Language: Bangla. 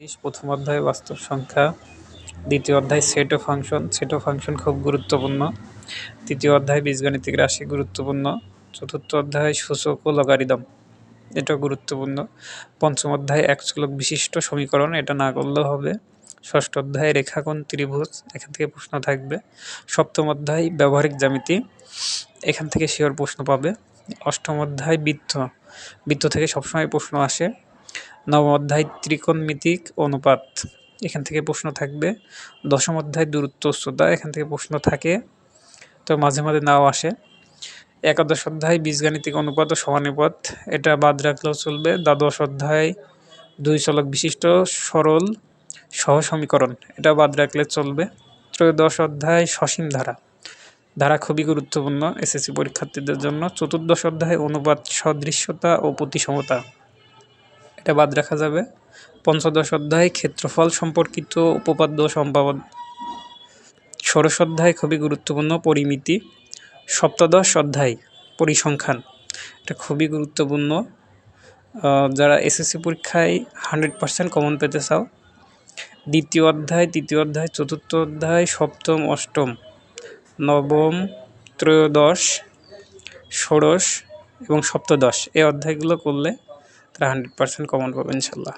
ইংলিশ প্রথম অধ্যায় বাস্তব সংখ্যা, দ্বিতীয় অধ্যায় সেট ও ফাংশন সেট ও ফাংশন খুব গুরুত্বপূর্ণ, তৃতীয় অধ্যায় বীজগণিতিক রাশি গুরুত্বপূর্ণ, চতুর্থ অধ্যায় সূচক ও লগারিদম এটা গুরুত্বপূর্ণ, পঞ্চম অধ্যায় এক চলক বিশিষ্ট সমীকরণ, এটা না করলেও হবে, ষষ্ঠ অধ্যায় রেখাকোণ ত্রিভুজ, এখান থেকে প্রশ্ন থাকবে, সপ্তম অধ্যায় ব্যবহারিক জ্যামিতি, এখান থেকে শিওর প্রশ্ন পাবে, অষ্টম অধ্যায় বৃত্ত বৃত্ত থেকে সবসময় প্রশ্ন আসে নবম অধ্যায় ত্রিকোণমিতিক অনুপাত। এখান থেকে প্রশ্ন থাকবে। দশম অধ্যায় দূরত্ব উচ্চতা, এখান থেকে প্রশ্ন থাকে। তো মাঝে মাঝে নাও আসে। একাদশ অধ্যায় বীজগাণিতিক অনুপাত ও সমানুপাত। এটা বাদ রাখলেও চলবে। দ্বাদশ অধ্যায় দুই চলক বিশিষ্ট সরল সহ সমীকরণ। এটা বাদ রাখলে চলবে। ত্রয়োদশ অধ্যায় সসীম ধারা। ধারা খুবই গুরুত্বপূর্ণ এসএসসি পরীক্ষার্থীদের জন্য। চতুর্দশ অধ্যায় অনুপাত সদৃশ্যতা ও প্রতিসমতা। এটা বাদ রাখা যাবে। পঞ্চদশ অধ্যায় ক্ষেত্রফল সম্পর্কিত উপপাদ্য সম্পাদন। ষোড়শ অধ্যায় খুবই গুরুত্বপূর্ণ পরিমিতি। সপ্তদশ অধ্যায় পরিসংখ্যান। এটা খুবই গুরুত্বপূর্ণ। যারা এসএসসি পরীক্ষায় হান্ড্রেড পার্সেন্ট কমন পেতে চাও, দ্বিতীয় অধ্যায়, তৃতীয় অধ্যায়, চতুর্থ অধ্যায়, সপ্তম, অষ্টম, নবম, ত্রয়োদশ, ষোড়শ এবং সপ্তদশ। এই অধ্যায়গুলো করলে তারা হান্ড্রেড পার্সেন্ট কমন পাবেন ইনশাল্লাহ।